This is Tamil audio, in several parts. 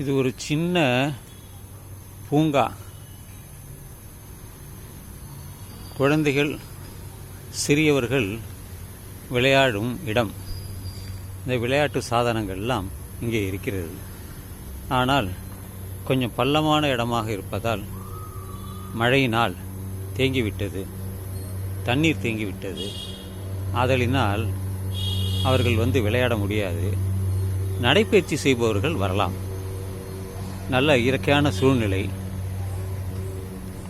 இது ஒரு சின்ன பூங்கா. குழந்தைகள் சிறியவர்கள் விளையாடும் இடம். இந்த விளையாட்டு சாதனங்கள்லாம் இங்கே இருக்கிறது. ஆனால் கொஞ்சம் பள்ளமான இடமாக இருப்பதால் மழையினால் தேங்கிவிட்டது தண்ணீர் தேங்கிவிட்டது. ஆதலினால் அவர்கள் வந்து விளையாட முடியாது. நடைப்பயிற்சி செய்பவர்கள் வரலாம். நல்ல இயற்கையான சூழ்நிலை.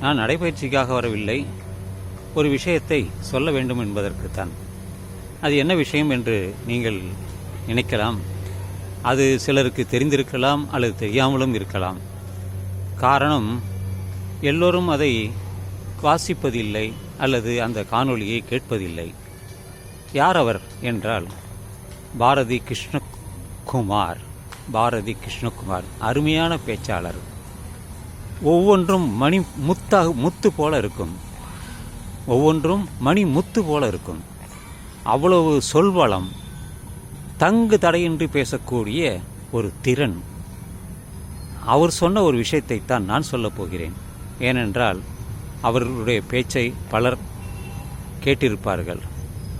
நான் நடைபயிற்சிக்காக வரவில்லை. ஒரு விஷயத்தை சொல்ல வேண்டும் என்பதற்குத்தான். அது என்ன விஷயம் என்று நீங்கள் நினைக்கலாம். அது சிலருக்கு தெரிந்திருக்கலாம் அல்லது தெரியாமலும் இருக்கலாம். காரணம் எல்லோரும் அதை வாசிப்பதில்லை அல்லது அந்த காணொளியை கேட்பதில்லை. யார் அவர் என்றால் பாரதி கிருஷ்ணகுமார். பாரதி கிருஷ்ணகுமார் அருமையான பேச்சாளர். ஒவ்வொன்றும் மணி முத்தாக முத்து போல இருக்கும். ஒவ்வொன்றும் மணி முத்து போல இருக்கும். அவ்வளவு சொல்வளம் தங்கு தடையின்றி பேசக்கூடிய ஒரு திறன். அவர் சொன்ன ஒரு விஷயத்தை தான் நான் சொல்லப் போகிறேன். ஏனென்றால் அவர்களுடைய பேச்சை பலர் கேட்டிருப்பார்கள்.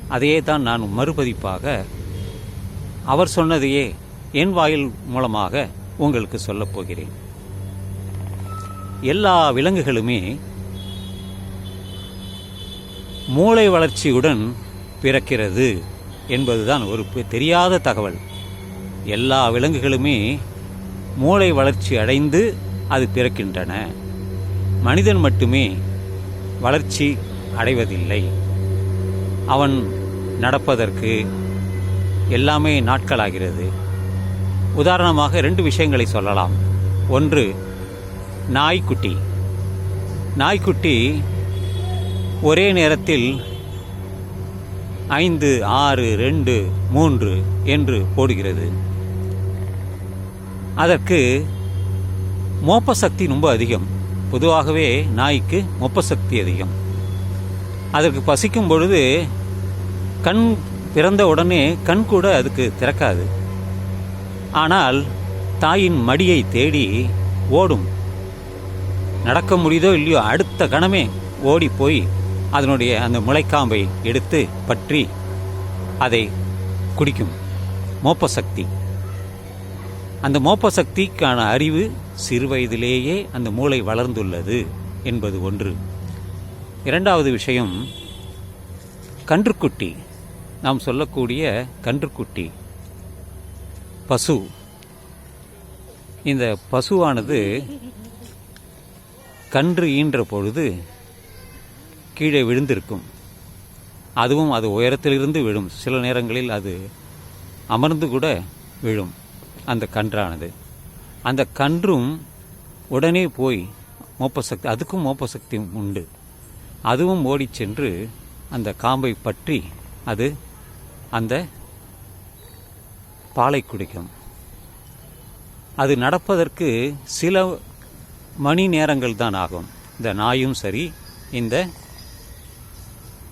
அதையே தான் நான் மறுபதிப்பாக அவர் சொன்னதையே என் வாயில் மூலமாக உங்களுக்கு சொல்லப் போகிறேன். எல்லா விலங்குகளுமே மூளை வளர்ச்சியுடன் பிறக்கிறது என்பதுதான் ஒரு தெரியாத தகவல். எல்லா விலங்குகளுமே மூளை வளர்ச்சி அடைந்து அது பிறக்கின்றன. மனிதன் மட்டுமே வளர்ச்சி அடைவதில்லை. அவன் நடப்பதற்கு எல்லாமே நாட்களாகிறது. உதாரணமாக ரெண்டு விஷயங்களை சொல்லலாம். ஒன்று நாய்க்குட்டி. நாய்க்குட்டி ஒரே நேரத்தில் ஐந்து ஆறு ரெண்டு மூன்று என்று போடுகிறது. அதற்கு மோப்ப சக்தி ரொம்ப அதிகம். பொதுவாகவே நாய்க்கு மொப்ப சக்தி அதிகம். அதற்கு பசிக்கும் பொழுது கண் பிறந்த உடனே கண் கூட அதுக்கு திறக்காது. ஆனால் தாயின் மடியை தேடி ஓடும். நடக்க முடியுதோ இல்லையோ அடுத்த கணமே ஓடி போய் அதனுடைய அந்த முளைக்காம்பை எடுத்து பற்றி அதை குடிக்கும். மோப்ப சக்தி அந்த மோப்ப சக்திக்கான அறிவு சிறுவயதிலேயே அந்த மூளை வளர்ந்துள்ளது என்பது ஒன்று. இரண்டாவது விஷயம் கன்றுக்குட்டி. நாம் சொல்லக்கூடிய கன்றுக்குட்டி. பசு. இந்த பசுவானது கன்று ஈன்ற பொழுது கீழே விழுந்திருக்கும். அதுவும் அது உயரத்திலிருந்து விழும். சில நேரங்களில் அது அமர்ந்து கூட விழும். அந்த கன்றானது. அந்த கன்றும் உடனே போய் மோப்பசக்தி அதுக்கும் மோப்ப உண்டு. அதுவும் ஓடி சென்று அந்த காம்பை பற்றி அது அந்த பாலை குடிக்கும். அது நடப்பதற்கு சில மணி நேரங்கள் தான் ஆகும். இந்த நாயும் சரி இந்த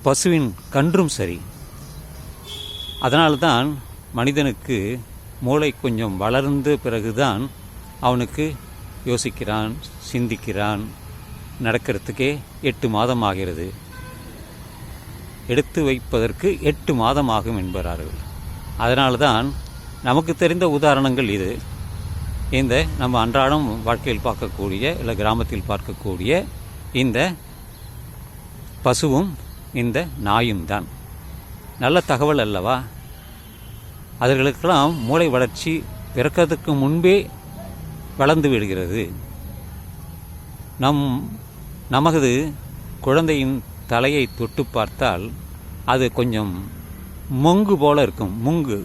பசுவின் கன்றும் சரி. அதனால்தான் மனிதனுக்கு மூளை கொஞ்சம் வளர்ந்த பிறகுதான் அவனுக்கு யோசிக்கிறான் சிந்திக்கிறான். நடக்கிறதுக்கே எட்டு மாதம் ஆகிறது. எடுத்து வைப்பதற்கு எட்டு மாதம் ஆகும் என்பார்கள். அதனால்தான் நமக்கு தெரிந்த உதாரணங்கள் இது. இந்த நம்ம அன்றாடம் வாழ்க்கையில் பார்க்கக்கூடிய இல்லை கிராமத்தில் பார்க்கக்கூடிய இந்த பசுவும் இந்த நாயும் தான். நல்ல தகவல் அல்லவா? அவர்களுக்கெல்லாம் மூளை வளர்ச்சி பிறக்கிறதுக்கு முன்பே வளர்ந்து விடுகிறது. நம் நமது குழந்தையின் தலையை தொட்டு பார்த்தால் அது கொஞ்சம் மொங்கு போல இருக்கும் முங்கு.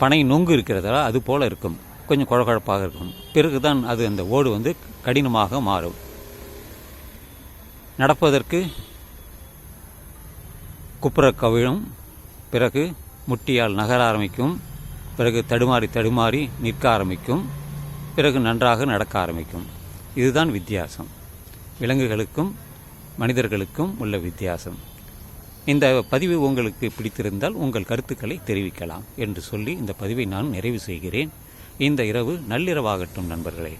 பனை நொங்கு இருக்கிறதா அது போல் இருக்கும். கொஞ்சம் குழகுழப்பாக இருக்கும். பிறகுதான் அது அந்த ஓடு வந்து கடினமாக மாறும். நடப்பதற்கு குப்புற கவிழும் பிறகு முட்டியால் நகர ஆரம்பிக்கும் பிறகு தடுமாறி தடுமாறி நிற்க ஆரம்பிக்கும் பிறகு நன்றாக நடக்க ஆரம்பிக்கும். இதுதான் வித்தியாசம். விலங்குகளுக்கும் மனிதர்களுக்கும் உள்ள வித்தியாசம். இந்த பதிவு உங்களுக்கு பிடித்திருந்தால் உங்கள் கருத்துக்களை தெரிவிக்கலாம் என்று சொல்லி இந்த பதிவை நான் நிறைவு செய்கிறேன். இந்த இரவு நள்ளிரவாகட்டும் நண்பர்களே.